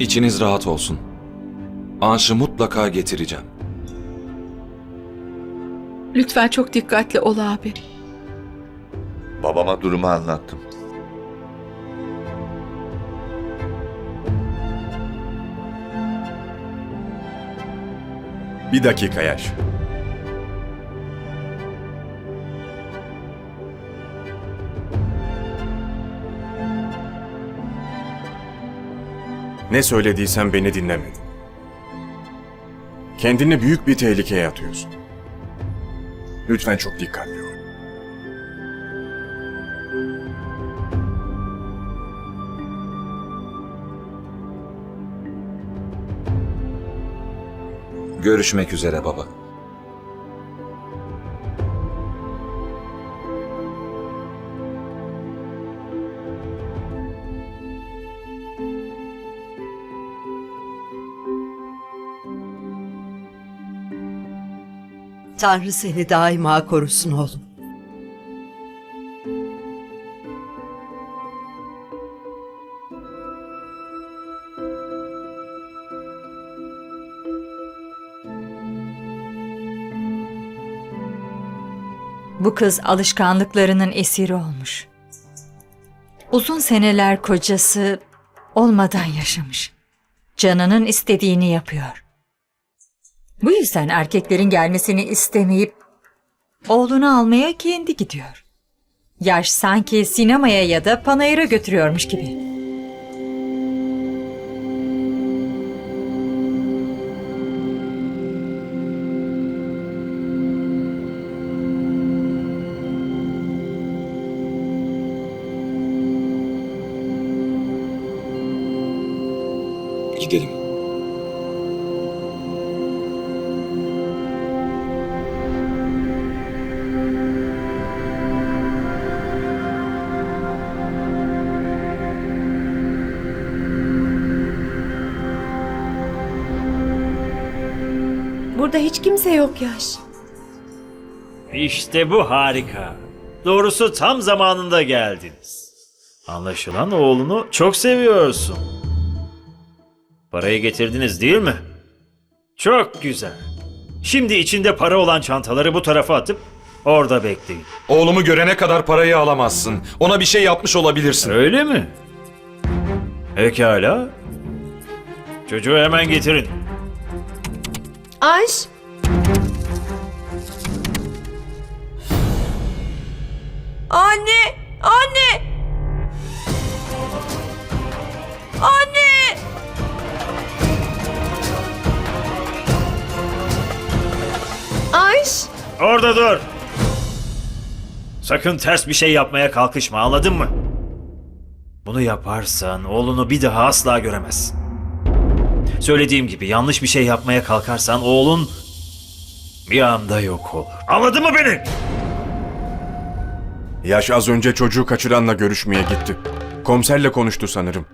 İçiniz rahat olsun. Anş'ı mutlaka getireceğim. Lütfen çok dikkatli ol abi. Babama durumu anlattım. Bir dakika Yaş. Ne söylediysen beni dinlemedin. Kendini büyük bir tehlikeye atıyorsun. Lütfen çok dikkatli ol. Görüşmek üzere baba. Tanrı seni daima korusun oğlum. Bu kız alışkanlıklarının esiri olmuş. Uzun seneler kocası olmadan yaşamış. Canının istediğini yapıyor. Bu yüzden erkeklerin gelmesini istemeyip oğlunu almaya kendi gidiyor. Yaş sanki sinemaya ya da panayıra götürüyormuş gibi. Gidelim. Burada hiç kimse yok Yaş. İşte bu harika. Doğrusu tam zamanında geldiniz. Anlaşılan oğlunu çok seviyorsun. Parayı getirdiniz değil mi? Çok güzel. Şimdi içinde para olan çantaları bu tarafa atıp orada bekleyin. Oğlumu görene kadar parayı alamazsın. Ona bir şey yapmış olabilirsin. Öyle mi? Pekala. Çocuğu hemen getirin. Anş. Anne! Anne! Anne! Anş! Orada dur. Sakın ters bir şey yapmaya kalkışma anladın mı? Bunu yaparsan oğlunu bir daha asla göremezsin. Söylediğim gibi yanlış bir şey yapmaya kalkarsan oğlun bir anda yok olur. Anladın mı beni? Yaş az önce çocuğu kaçıranla görüşmeye gitti. Komiserle konuştu sanırım.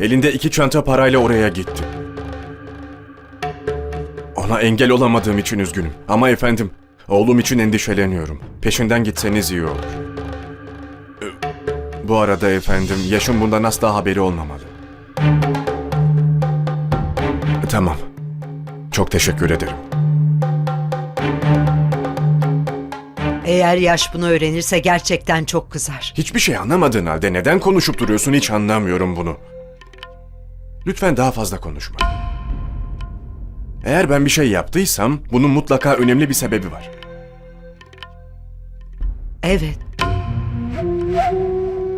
Elinde iki çanta parayla oraya gitti. Ona engel olamadığım için üzgünüm. Ama efendim, oğlum için endişeleniyorum. Peşinden gitseniz iyi olur. Ee, Bu arada efendim, yaşım bundan asla haberi olmamalı. Tamam. Çok teşekkür ederim. Eğer yaş bunu öğrenirse gerçekten çok kızar. Hiçbir şey anlamadığın halde neden konuşup duruyorsun hiç anlamıyorum bunu. Lütfen daha fazla konuşma. Eğer ben bir şey yaptıysam bunun mutlaka önemli bir sebebi var. Evet.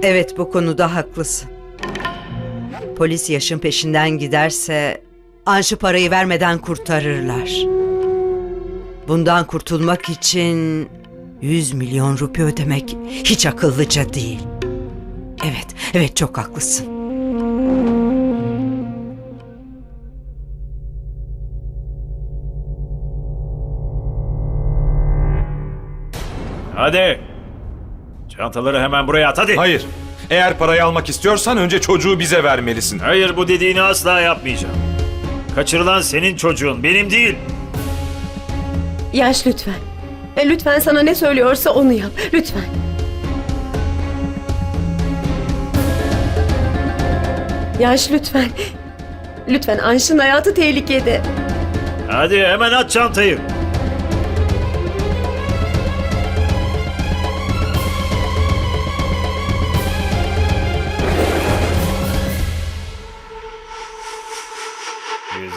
Evet bu konuda haklısın. Polis yaşın peşinden giderse Anş'ı parayı vermeden kurtarırlar. Bundan kurtulmak için 100 milyon rupi ödemek hiç akıllıca değil. Evet, evet çok haklısın. Hadi. Çantaları hemen buraya at hadi. Hayır. Eğer parayı almak istiyorsan önce çocuğu bize vermelisin. Hayır bu dediğini asla yapmayacağım. Kaçırılan senin çocuğun benim değil. Yaş lütfen. E, lütfen sana ne söylüyorsa onu yap. Lütfen. Yaş lütfen. Lütfen Anş'ın hayatı tehlikede. Hadi hemen at çantayı.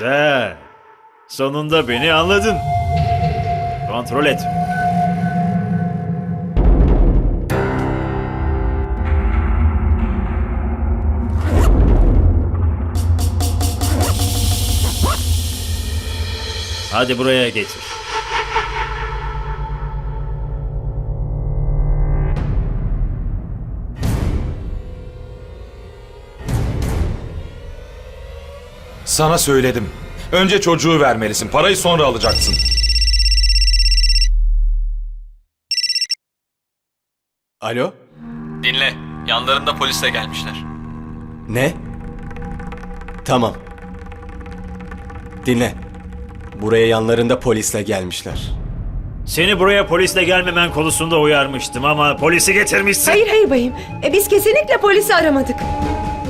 Güzel. Sonunda beni anladın. Kontrol et. Hadi buraya getir. Sana söyledim. Önce çocuğu vermelisin. Parayı sonra alacaksın. Alo? Dinle. Yanlarında polisle gelmişler. Ne? Tamam. Dinle. Buraya yanlarında polisle gelmişler. Seni buraya polisle gelmemen konusunda uyarmıştım ama polisi getirmişsin. Hayır hayır bayım. E, biz kesinlikle polisi aramadık.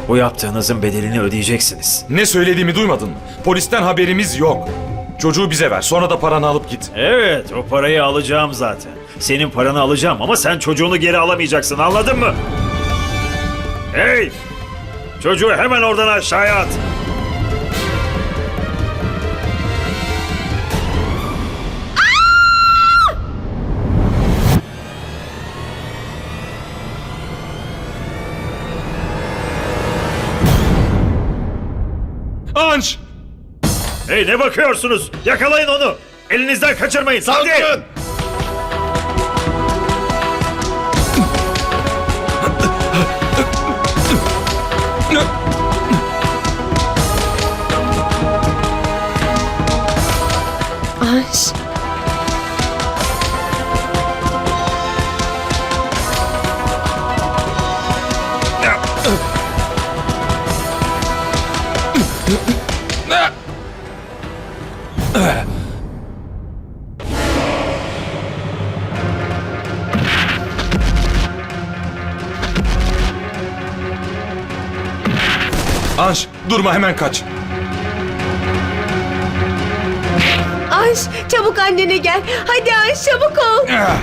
Bu yaptığınızın bedelini ödeyeceksiniz. Ne söylediğimi duymadın mı? Polisten haberimiz yok. Çocuğu bize ver. Sonra da paranı alıp git. Evet, o parayı alacağım zaten. Senin paranı alacağım ama sen çocuğunu geri alamayacaksın, anladın mı? Hey! Çocuğu hemen oradan aşağıya at. Anş! Hey ne bakıyorsunuz? Yakalayın onu. Elinizden kaçırmayın. Hadi. Anş durma hemen kaç. Anş çabuk annene gel. Hadi Anş çabuk ol. Ah!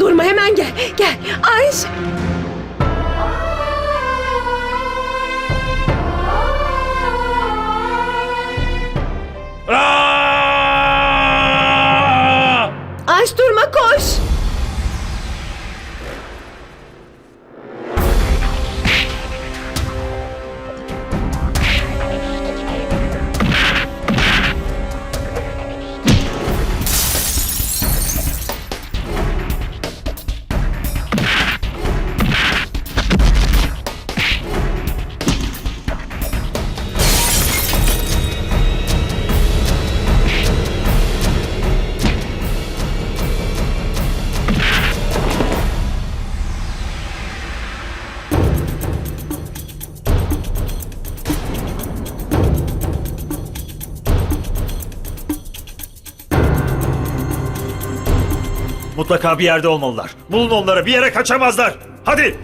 Durma hemen gel. Gel. Anş. Aa! Anş durma koş. Mutlaka bir yerde olmalılar. Bulun onları bir yere kaçamazlar. Hadi.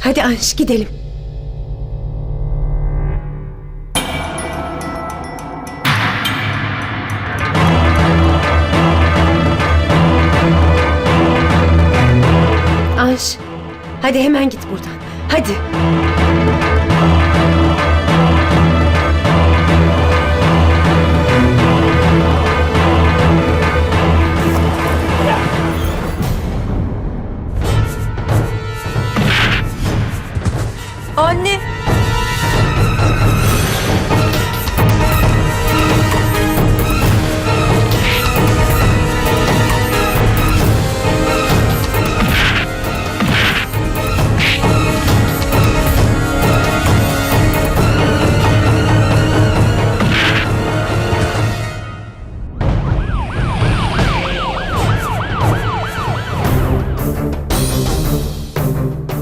Hadi Anş gidelim. Anş. Hadi hemen git buradan. Hadi.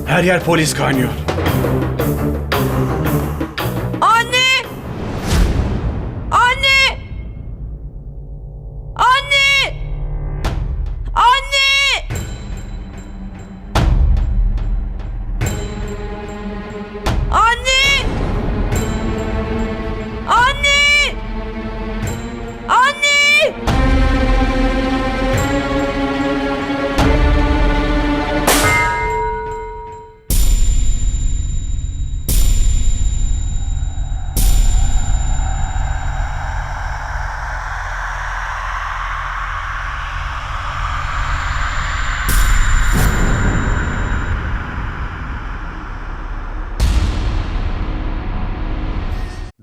Her yer polis kaynıyor.